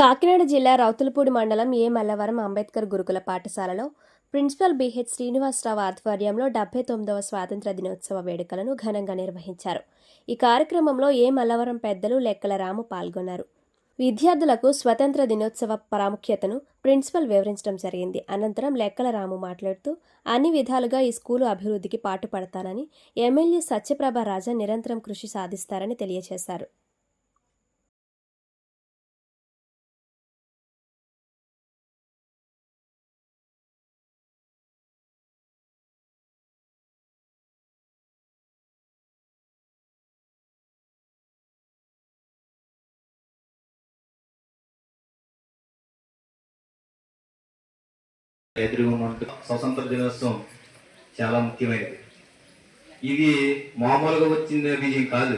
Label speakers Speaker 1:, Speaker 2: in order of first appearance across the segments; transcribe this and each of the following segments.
Speaker 1: కాకినాడ జిల్లా రౌతులపూడి మండలం ఏ. మల్లవరం అంబేద్కర్ గురుకుల పాఠశాలలో ప్రిన్సిపల్ బిహెచ్ శ్రీనివాసరావు ఆధ్వర్యంలో డెబ్బై తొమ్మిదవ స్వాతంత్ర దినోత్సవ వేడుకలను ఘనంగా నిర్వహించారు. ఈ కార్యక్రమంలో ఏ. మల్లవరం పెద్దలు లెక్కల రాము పాల్గొన్నారు. విద్యార్థులకు స్వతంత్ర దినోత్సవ ప్రాముఖ్యతను ప్రిన్సిపల్ వివరించడం జరిగింది. అనంతరం లెక్కల రాము మాట్లాడుతూ అన్ని విధాలుగా ఈ స్కూలు అభివృద్ధికి పాటుపడతానని ఎమ్మెల్యే సత్యప్రభ రాజా నిరంతరం కృషి సాధిస్తారని తెలియజేశారు.
Speaker 2: ఎదురుగున్నట్టు స్వతంత్ర దినోత్సవం చాలా ముఖ్యమైనది. ఇది మామూలుగా వచ్చిన విజయం కాదు.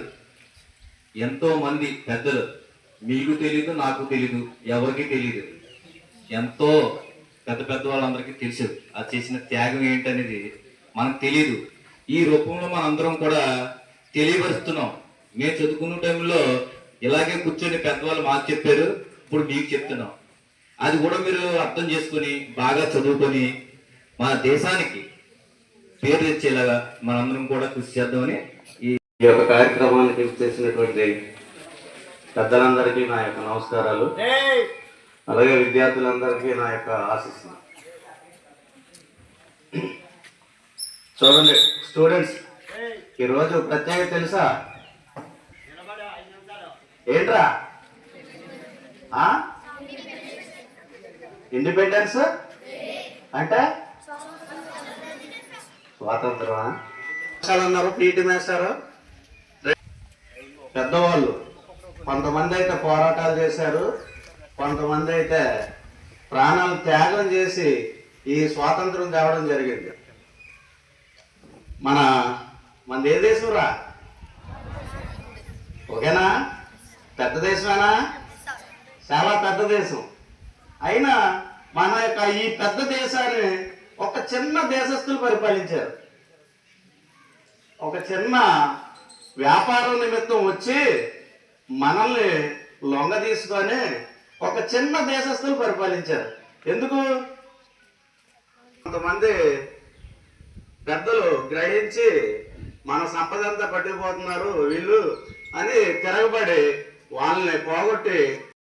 Speaker 2: ఎంతో మంది పెద్దలు మీకు తెలీదు నాకు తెలీదు ఎవరికి తెలీదు. ఎంతో పెద్ద పెద్ద వాళ్ళందరికీ తెలుసు అది చేసిన త్యాగం ఏంటనేది మనకు తెలియదు ఈ రూపంలో మనందరం కూడా తెలియపరుస్తున్నాం. మేము చదువుకున్న టైంలో ఇలాగే కూర్చొని పెద్దవాళ్ళు మాకు చెప్పారు ఇప్పుడు మీకు చెప్తున్నాం. అది కూడా మీరు అర్థం చేసుకొని బాగా చదువుకొని మన దేశానికి పేరు తెచ్చేలాగా మనందరం కూడా కృషి చేద్దామని ఈ
Speaker 3: యొక్క యొక్క కార్యక్రమానికి చేసినటువంటి పెద్దలందరికీ నా యొక్క నమస్కారాలు. అలాగే విద్యార్థులందరికీ నా యొక్క ఆశిస్తున్నా చూడండి స్టూడెంట్స్ ఈరోజు ప్రత్యేకత తెలుసా? ఏంట్రా? ఆ? ఇండిపెండెన్స్ అంటే? స్వాతంత్రమా? అన్నారు పీటీ మేస్తారు పెద్దవాళ్ళు. కొంతమంది అయితే పోరాటాలు చేశారు. కొంతమంది అయితే ప్రాణాలు త్యాగం చేసి ఈ స్వాతంత్రం తేవడం జరిగింది. మన మనది ఏ దేశంరా? ఓకేనా? పెద్ద దేశమేనా? చాలా పెద్ద దేశం. అయినా మన యొక్క ఈ పెద్ద దేశాన్ని ఒక చిన్న దేశస్తులు పరిపాలించారు. ఒక చిన్న వ్యాపారం నిమిత్తం వచ్చి మనల్ని లొంగ తీసుకొని ఒక చిన్న దేశస్తులు పరిపాలించారు. ఎందుకు? కొంతమంది పెద్దలు గ్రహించి మన సంపద అంతా వీళ్ళు అని తిరగబడి వాళ్ళని పోగొట్టి